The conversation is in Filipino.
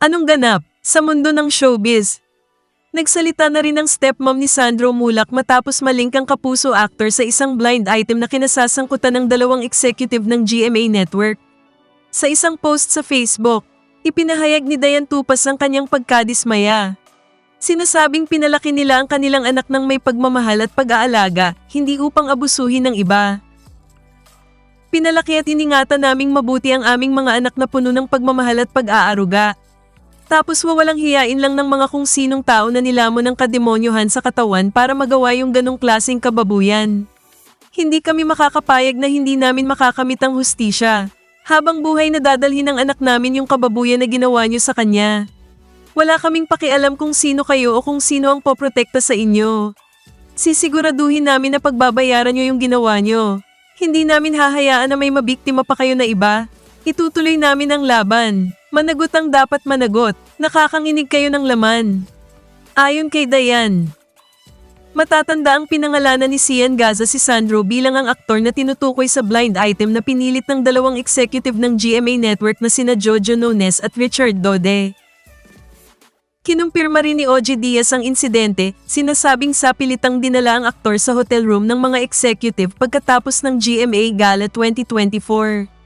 Anong ganap sa mundo ng showbiz? Nagsalita na rin ang stepmom ni Sandro Mulak matapos malingkang kapuso actor sa isang blind item na kinasasangkutan ng dalawang executive ng GMA Network. Sa isang post sa Facebook, ipinahayag ni Dayan Tupas ang kanyang pagkadismaya. Sinasabing pinalaki nila ang kanilang anak ng may pagmamahal at pag-aalaga, hindi upang abusuhin ng iba. Pinalaki at iningatan naming mabuti ang aming mga anak na puno ng pagmamahal at pag-aaruga. Tapos wawalang hiyain lang ng mga kung sinong tao na nilamon ng kademonyohan sa katawan para magawa yung ganong klaseng kababuyan. Hindi kami makakapayag na hindi namin makakamit ang hustisya. Habang buhay na dadalhin ng anak namin yung kababuyan na ginawa niyo sa kanya. Wala kaming pakialam kung sino kayo o kung sino ang poprotekta sa inyo. Sisiguraduhin namin na pagbabayaran niyo yung ginawa niyo. Hindi namin hahayaan na may mabiktima pa kayo na iba. Itutuloy namin ang laban. Managot ang dapat managot. Nakakanginig kayo ng laman. Ayon kay Dayan. Matatanda ang pinangalanan ni Sian Gaza si Sandro bilang ang aktor na tinutukoy sa blind item na pinilit ng dalawang executive ng GMA Network na sina Jojo Nones at Richard Dode. Kinumpirma rin ni OG Diaz ang insidente, sinasabing sapilitang dinala ang aktor sa hotel room ng mga executive pagkatapos ng GMA Gala 2024.